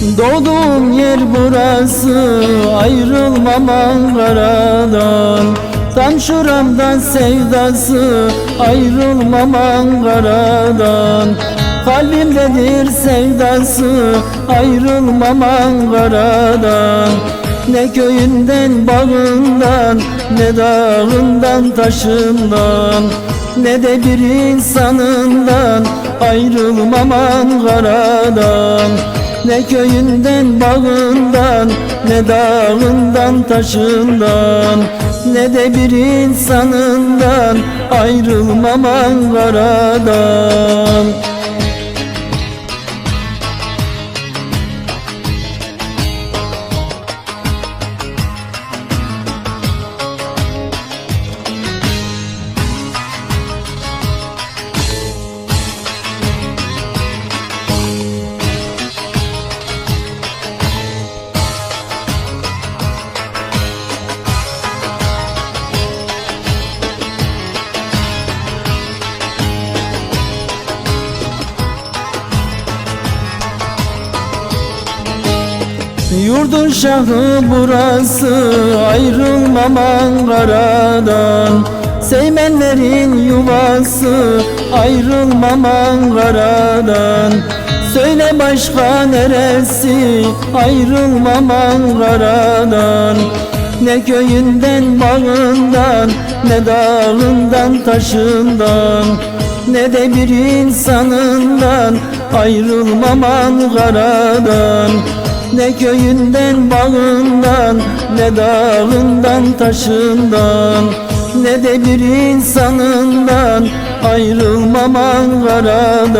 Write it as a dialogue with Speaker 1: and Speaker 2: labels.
Speaker 1: Doğduğum yer burası Ayrılmam Ankara'dan. Tam şuramdan sevdası Ayrılmam Ankara'dan. Kalbimdedir sevdası Ayrılmam Ankara'dan. Ne köyünden bağından Ne dağından taşından. Ne de bir insanından Ayrılmam Ankara'dan ne köyünden bağından Ne dağından taşından Ne de bir insanından Ayrılmam Ankara'dan Yurdun şahı burası Ayrılmam Ankara'dan. Seymenlerin yuvası Ayrılmam Ankara'dan. Söyle başka neresi Ayrılmam Ankara'dan. Ne köyünden bağından Ne dağından taşından. Ne de bir insanından Ayrılmam Ankara'dan ne köyünden bağından Ne dağından taşından Ne de bir insanından Ayrılmam Ankara'dan